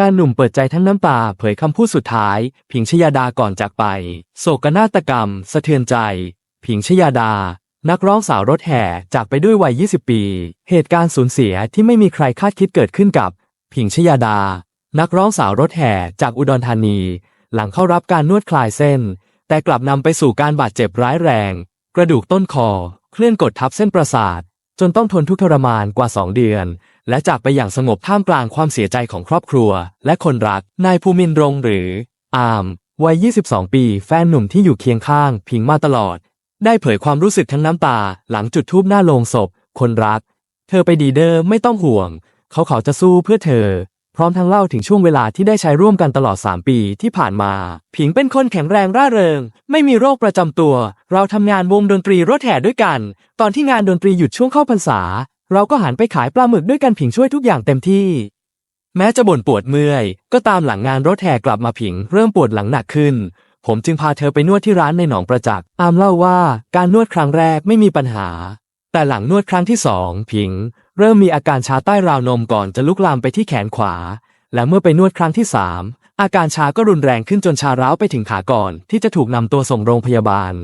แฟนหนุ่มเปิดใจทั้งน้ำตาเผยคำพูดสุดท้าย ผิงชยาดาก่อนจากไป โศกนาฏกรรม สะเทือนใจ ผิงชยาดา นักร้องสาวรถแห่จากไปด้วยวัย 20 ปี เหตุการณ์สูญเสียที่ไม่มีใครคาดคิดเกิดขึ้นกับ ผิงชยาดา นักร้องสาวรถแห่จากอุดรธานี หลังเข้ารับการนวดคลายเส้น แต่กลับนำไปสู่การบาดเจ็บร้ายแรง กระดูกต้นคอ เคลื่อนกดทับเส้นประสาท จนต้องทนทุกข์ทรมานกว่า 2 เดือน และจากไปอย่างสงบท่ามกลางความเสียใจของครอบครัว และคนรัก นายภูมินรงหรือ อาม วัย 22 ปี แฟนหนุ่มที่อยู่เคียงข้าง พิงมาตลอด ได้เผยความรู้สึกทั้งน้ำตา หลังจุดทูบหน้าโลงศพ คนรัก เธอไปดีเดอร์ไม่ต้องห่วง เขาเขาจะสู้เพื่อเธอ พร้อมทั้งเล่าถึงช่วงเวลาที่ได้ใช้ร่วมกันตลอด 3 ปีที่ผ่านมา ผิงเป็นคนแข็งแรงร่าเริง ไม่มีโรคประจำตัว เราทำงานวงดนตรีรถแห่ด้วยกัน ตอนที่งานดนตรีหยุดช่วงเข้าพรรษา เราก็หันไปขายปลาหมึกด้วยกันผิงช่วยทุกอย่างเต็มที่ แม้จะบ่นปวดเมื่อย ก็ตามหลังงานรถแห่กลับมาผิง เริ่มปวดหลังหนักขึ้น ผมจึงพาเธอไปนวดที่ร้านในหนองประจักษ์อามเล่าว่าการนวดครั้งแรกไม่มีปัญหา แต่หลังนวดครั้งที่สองผิง เริ่มมีอาการชาใต้ราวนมก่อนจะลุกลามไปที่แขนขวา และเมื่อไปนวดครั้งที่สามอาการชาก็รุนแรงขึ้นจนชาร้าวไปถึงขาก่อน ที่จะถูกนำตัวส่งโรงพยาบาล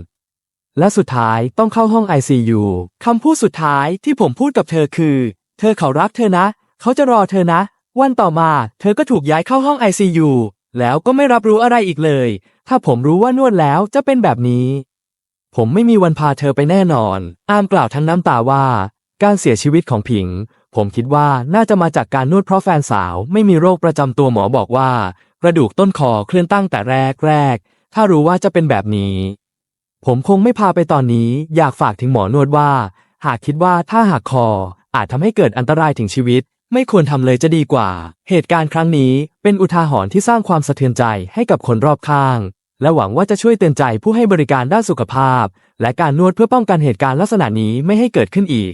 และสุดท้ายต้องเข้าห้อง ICU คำพูดสุดท้ายที่ผมพูดกับเธอคือ เธอเขารักเธอนะ เขาจะรอเธอนะ วันต่อมา เธอก็ถูกย้ายเข้าห้อง ICU แล้วก็ไม่รับรู้อะไรอีกเลย ถ้าผมรู้ว่านวดแล้วจะเป็นแบบนี้ ผมไม่มีวันพาเธอไปแน่นอน อามกล่าวทั้งน้ำตาว่า การเสียชีวิตของผิง ผมคิดว่าน่าจะมาจากการนวดเพราะแฟนสาว ไม่มีโรคประจำตัวหมอบอกว่า กระดูกต้นคอเคลื่อนตั้งแต่แรกแรก ถ้ารู้ว่าจะเป็นแบบนี้ ผมคงไม่พาไปตอนนี้ อยากฝากถึงหมอนวดว่า หากคิดว่าถ้าหักคอ อาจทำให้เกิดอันตรายถึงชีวิต ไม่ควรทำเลยจะดีกว่า เหตุการณ์ครั้งนี้เป็นอุทาหรณ์ที่สร้างความสะเทือนใจให้กับคนรอบข้าง และหวังว่าจะช่วยเตือนใจผู้ให้บริการด้านสุขภาพ และการนวดเพื่อป้องกันเหตุการณ์ลักษณะนี้ไม่ให้เกิดขึ้นอีก